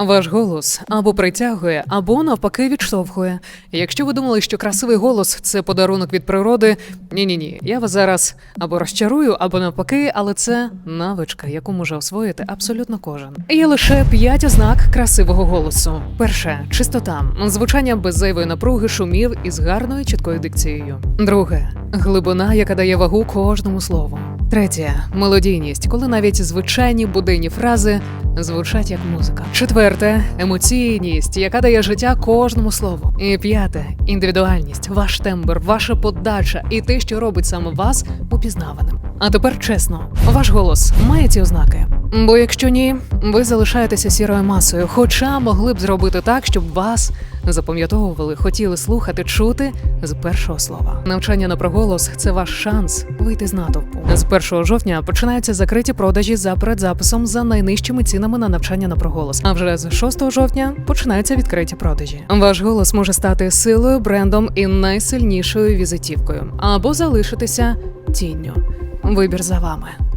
Ваш голос або притягує, або навпаки відштовхує. Якщо ви думали, що красивий голос це подарунок від природи, ні, ні, ні. Я вас зараз або розчарую, або навпаки, але це навичка, яку може освоїти абсолютно кожен. Є лише п'ять ознак красивого голосу. Перше чистота, звучання без зайвої напруги, шумів і з гарною чіткою дикцією. Друге глибина, яка дає вагу кожному слову. Третє мелодійність, коли навіть звичайні буденні фрази звучать як музика. Четверте емоційність, яка дає життя кожному слову. І п'яте індивідуальність, ваш тембр, ваша подача і те, що робить саме вас упізнаваним. А тепер чесно, ваш голос має ці ознаки. Бо якщо ні, ви залишаєтеся сірою масою, хоча могли б зробити так, щоб вас запам'ятовували, хотіли слухати, чути з першого слова. Навчання на проголос це ваш шанс вийти з натовпу. З 1 жовтня починаються закриті продажі за предзаписом за найнижчими цінами на навчання на проголос. А вже з 6 жовтня починаються відкриті продажі. Ваш голос може стати силою, брендом і найсильнішою візитівкою, або залишитися тінню. Вибір за вами.